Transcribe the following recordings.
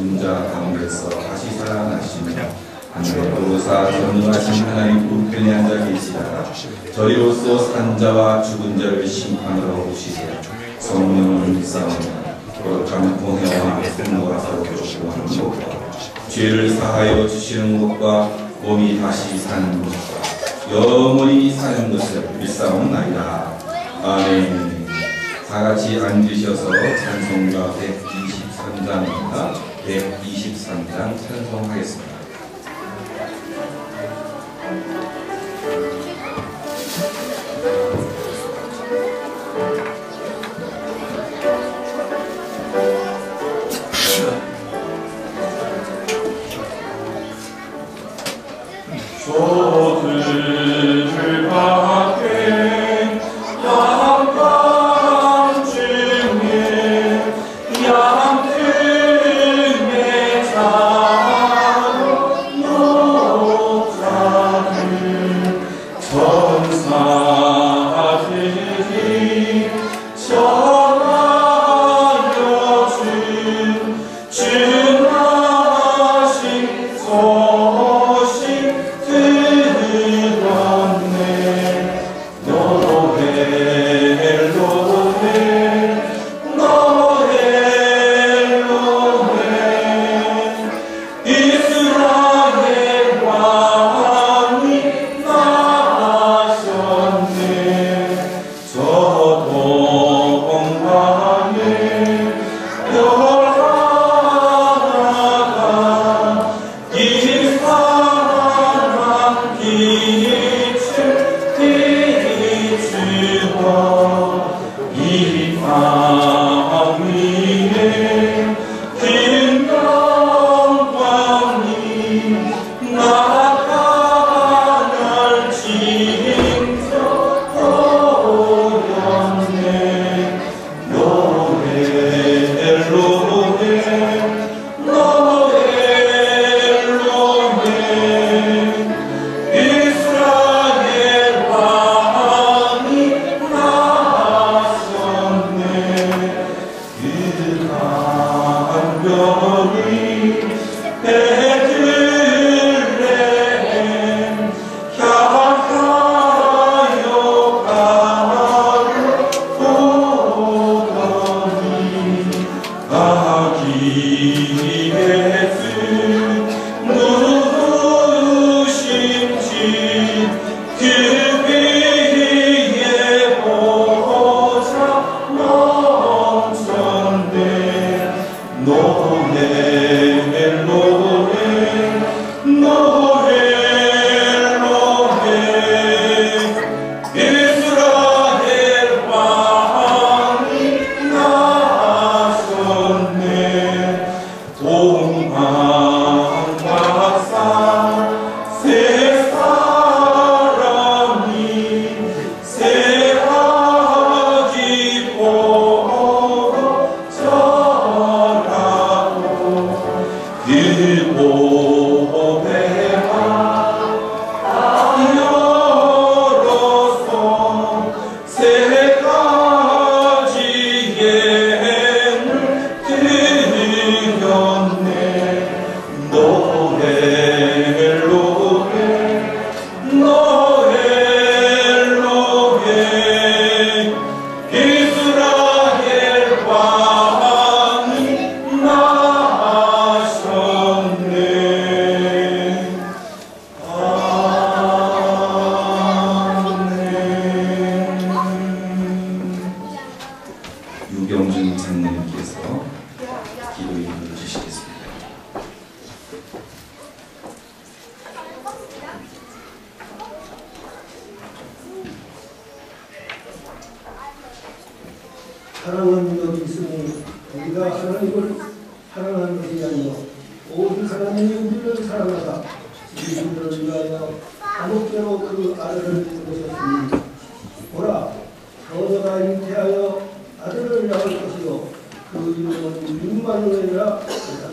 죽은 자 가운데서 다시 살아나시며 하늘의 도로사 전능하신 하나님 우편에 앉아 계시다가 저희로서 산 자와 죽은 자를 심판하러 오시되 성령을 믿사오며 거룩한 공회와 분노가 서로 교시하는 것과 죄를 사하여 주시는 것과 몸이 다시 사는 것과 영원히 사는 것을 믿사옵나이다. 아멘 다 같이 앉으셔서 찬송가 123장입니다. 123장 찬송하겠습니다. 노해 보 기도 인도를 주시겠습니다. 사랑은 여기 있으니 우리가 하나님을 사랑하는 것이 아니요. 모든 하나님이 우리를 사랑하다. 우리들을 위하여 아무개로 그 아들을 주셨으니 보라 처녀가 잉태하여 아들을 낳을 것이요 그 이름은 임마누엘이라 하리라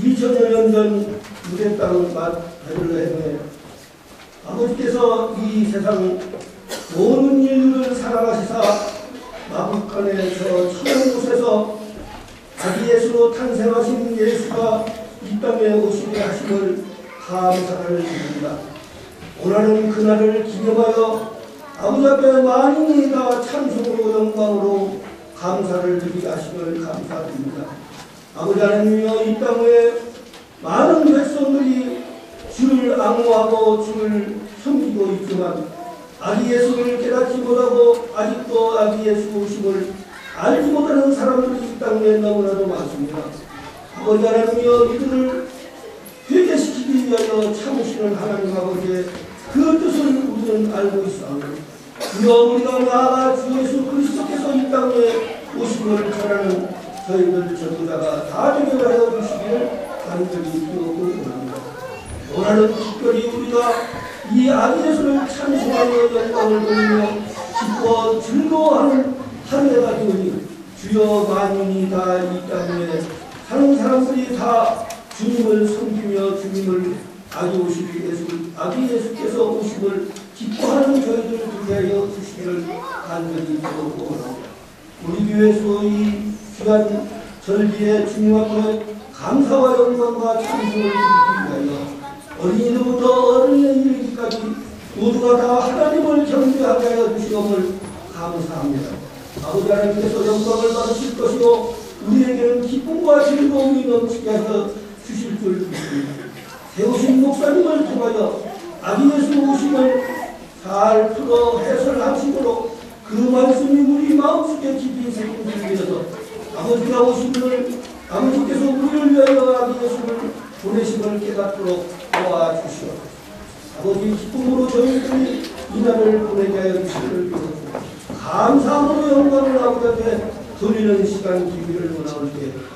2000여 년 전 유대 땅 베들레헴에 아버지께서 이 세상 모든 인류를 사랑하시사 저 처음 곳에서 아기 예수로 탄생하신 예수가 이 땅에 오시게 하심을 감사를 드립니다. 오늘은 그날을 기념하여 아버지 앞에 만인이 다 찬송으로 영광으로 감사를 드리게 하심을 감사드립니다. 아버지 하나님이여 이 땅에 많은 백성들이 주를 악모하고 주를 섬기고 있지만 아기 예수를 깨닫지 못하고 아직도 아기 예수 오심을 알지 못하는 사람들이 이 땅에 너무나도 많습니다. 아버지 하나님이여 이들을 회개시키 기 위하여 참으시는 하나님 아버지의 그 뜻을 우리는 알고 있사오니 이어 우리가 나아가 주 예수 그리스도께서 이 땅에 오심을 전하는 저희들 전부자가 다 되게 하여 주시기를 간절히 기도하고 원합니다. 오늘은 특별히 우리가 이 아기 예수를 찬송하며 영광을 돌리며 기뻐 즐거워하는 한 해가 되오니 주여 만인이 다 이 땅에 사는 사람들이 다 주님을 섬기며 주님을 아기 오실 예수 아기 예수께서 오심을 기뻐하는 저희들 되게 하여 주시기를 간절히 기도하고 원합니다. 우리 교회에서 이 귀한 절기에 주님 앞에 감사와 영광과 찬송을 드리기 위하여 어린이부터 어른에 이르기까지 모두가 다 하나님을 경배하게 하여 주시옵을 감사합니다. 아버지 하나님께서 영광을 받으실 것이요 우리에게는 기쁨과 즐거움이 넘치게 하여 주실 줄 믿습니다. 세우신 목사님을 통하여 아기 예수 오심을 잘 풀어 해설하심으로 그 말씀이 우리 마음속에 깊이 새김들려서 아버지가 오심을 아버지께서 우리를 위하여 아기 예수를 보내심을 깨닫도록 도와주시옵소서. 아버지 기쁨으로 저희들이 이 날을 보내게 하여 주시기를 비옵소서. 감사함으로 영광을 아버지 앞에 돌리는 시간 기기를 원하올 때